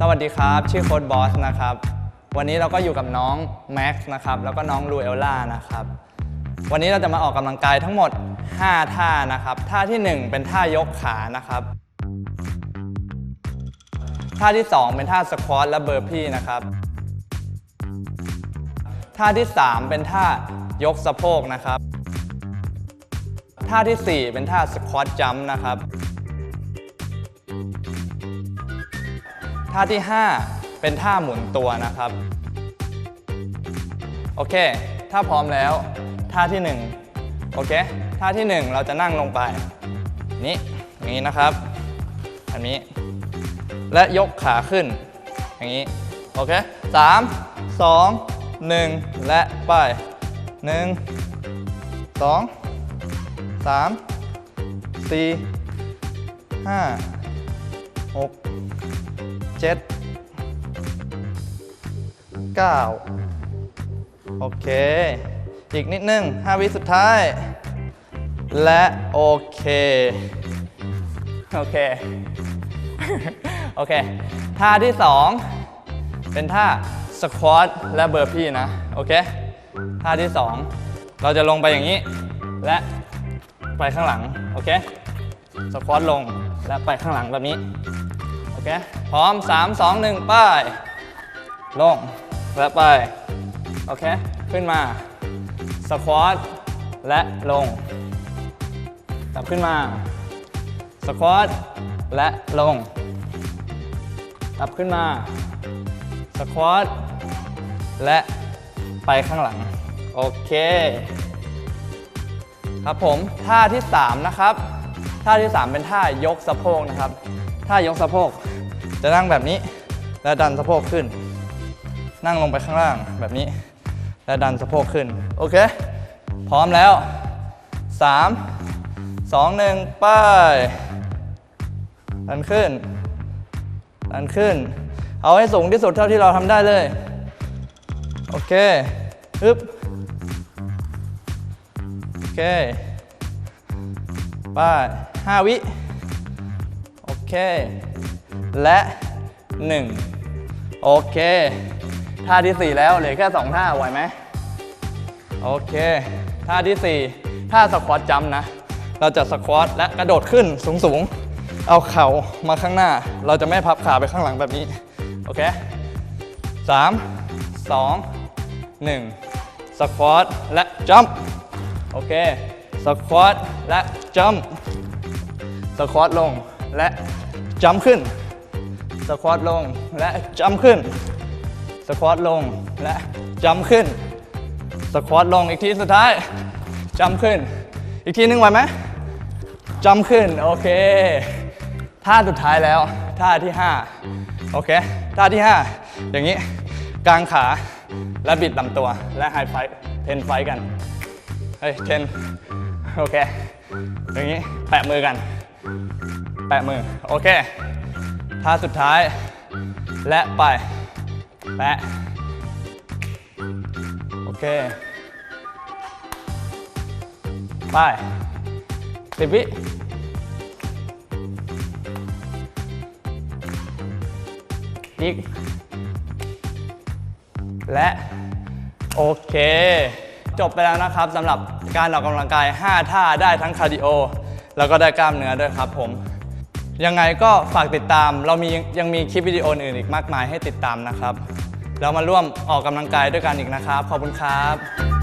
สวัสดีครับ ชื่อโค้ดบอสนะครับ วันนี้เราก็อยู่กับน้องแม็กซ์นะครับ แล้วก็น้องลูเอลล่านะครับ วันนี้เราจะมาออกกำลังกายทั้งหมด 5 ท่านะครับ ท่าทีหนึ่1 เป็นท่ายกขานะครับ ท่าที่ 2 เป็นท่าสควอตและเบอร์พี่นะครับ ท่าที่ 3 เป็นท่ายกสะโพกนะครับ ท่าทีสี่4 เป็นท่าสควอตจัมป์นะครับ ท่าที่ 5 เป็นท่าหมุนตัวนะครับ โอเค ถ้าพร้อมแล้ว ท่าที่ 1 โอเค ท่าที่ 1 เราจะนั่งลงไป นี้อย่างนี้นะครับ อันนี้ และยกขาขึ้น อย่างนี้ โอเคสามสองหนึ่งและไปหนึ่งสองสามสี่ห้าหก เจ็ดเก้าโอเค อีกนิดนึงห้าวิสุดท้าย และโอเค โอเค โอเค ท่าที่2เป็นท่าสควอตและเบอร์พี่นะ โอเค ท่าที่2เราจะลงไปอย่างนี้ และไปข้างหลัง โอเค สควอตลงและไปข้างหลังแบบนี้ เค พร้อม 3 2 1ไปลง และไป โอเค ขึ้นมา สควอต และลง กลับขึ้นมา สควอต และลง กลับขึ้นมา สควอต และไปข้างหลัง โอเค ครับผม ท่าที่ 3 นะครับท่าที่ 3 เป็นท่ายกสะโพกนะครับ ท่ายกสะโพก จะนั่งแบบนี้ แล้วดันสะโพกขึ้น นั่งลงไปข้างล่างแบบนี้ แล้วดันสะโพกขึ้น โอเค พร้อมแล้ว 3 2 1ไปดันขึ้น ดันขึ้น เอาให้สูงที่สุดเท่าที่เราทำได้เลย โอเคฮึบโอเคปห้าวิ โอเค และ 1 โอเค ท่าที่ 4 แล้วเหลือแค่ 2 ท่าไหวไหมโอเค ท่าที่ 4 ท่าสควอตจัมนะ เราจะสควอตและกระโดดขึ้นสูงๆ เอาเข่ามาข้างหน้า เราจะไม่พับขาไปข้างหลังแบบนี้ โอเค 3 2 1 สควอตและจัมป์โอเค สควอตและจัมป์สควอตลงและจัมป์ขึ้น สควอตลงและจัมขึ้น สควอตลงและจัมขึ้น สควอตลงอีกทีสุดท้ายจัมขึ้น อีกทีนึงไหวไหมจัมขึ้น โอเค ท่าสุดท้ายแล้ว ท่าที่ 5 โอเค ท่าที่ 5 อย่างนี้กางขาและบิดลำตัวและไฮไฟเทนไฟกัน เฮ้ย เทน โอเค อย่างนี้ แปะมือกัน แปะมือ โอเค ท่าสุดท้าย และไป แปะ โอเค ไปสิบวิอีก และโอเค จบไปแล้วนะครับสำหรับการออกกำลังกาย 5 ท่าได้ทั้งคาร์ดิโอ แล้วก็ได้กล้ามเนื้อด้วยครับผม ยังไงก็ฝากติดตาม เรามียังมีคลิปวิดีโออื่นอีกมากมายให้ติดตามนะครับ เรามาร่วมออกกำลังกายด้วยกันอีกนะครับ ขอบคุณครับ